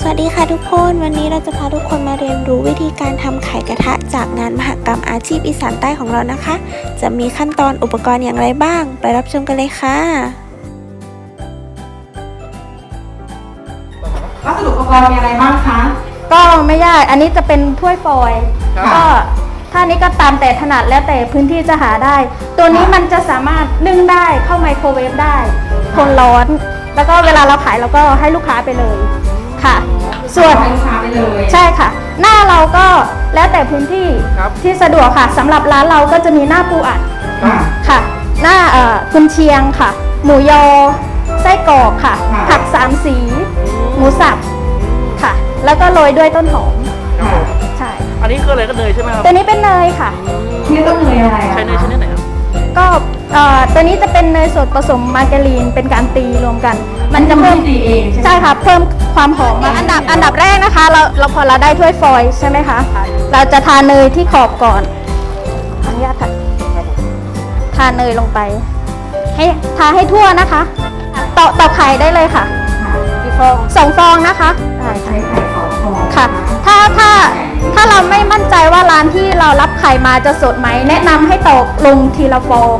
สวัสดีค่ะทุกคน วันนี้เราจะพาทุกคนมาเรียนรู้วิธีการทำไข่กระทะ จากงานมหกรรมอาชีพอีสานใต้ของเรานะคะ จะมีขั้นตอนอุปกรณ์อย่างไรบ้าง ไปรับชมกันเลยค่ะวัสดุอุปกรณ์มีอะไรบ้างคะ ก็ไม่ยาก อันนี้จะเป็นถ้วยฟอยล์ครับก็ท่านี้ก็ตามแต่ถนัดแล้วแต่พื้นที่จะหาได้ ตัวนี้มันจะสามารถนึ่งได้เข้าไมโครเวฟได้ทนร้อน แล้วก็เวลาเราขายเราก็ให้ลูกค้าไปเลยค่ะ ส่วนให้ลูกค้าไปเลยใช่ค่ะ หน้าเราก็แล้วแต่พื้นที่ครับที่สะดวกค่ะสำหรับร้านเราก็จะมีหน้าปูอัดค่ะ ค่ะ หน้าเอ่อกุนเชียงค่ะ หมูยอไส้กรอกค่ะ ค่ะ ผักสามสี หมูสับค่ะ แล้วก็โรยด้วยต้นหอมค่ะใช่ อันนี้คืออะไรก็เนยใช่ไหมครับ ตัวนี้ ตัวนี้จะเป็นเนยสดผสมมาการีนเป็นการตีรวมกัน มันจะเพิ่มดีเองใช่ไหมใช่ค่ะเพิ่มความหอมมาอันดับอันดับแรกนะคะ เราเราพอเราได้ถ้วยฟอยล์ใช่ไหมคะเราจะทาเนยที่ขอบก่อนขออนุญาตค่ะทาเนยลงไป ให้ทาให้ทั่วนะคะตอกตอกไข่ได้เลยค่ะค่ะกี่ฟองสองฟองนะคะได้ค่ะใช้ไข่สองฟองค่ะ ถ้าถ้าถ้าเราไม่มั่นใจว่าร้านที่เรารับไข่มาจะสดไหมแนะนำให้ตอกลงทีละฟอง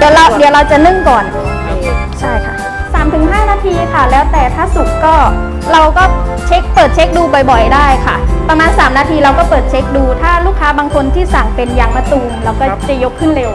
เดี๋ยวเราเดี๋ยวเราจะนึ่งก่อน ใช่ค่ะ3-5 นาทีค่ะ แล้วแต่ถ้าสุกก็เราก็เช็คเปิดเช็คดูบ่อยๆ ได้ค่ะ ประมาณ 3 นาทีเราก็เปิดเช็คดู ถ้าลูกค้าบางคนที่สั่งเป็นยางมะตูมเราก็จะยกขึ้นเร็ว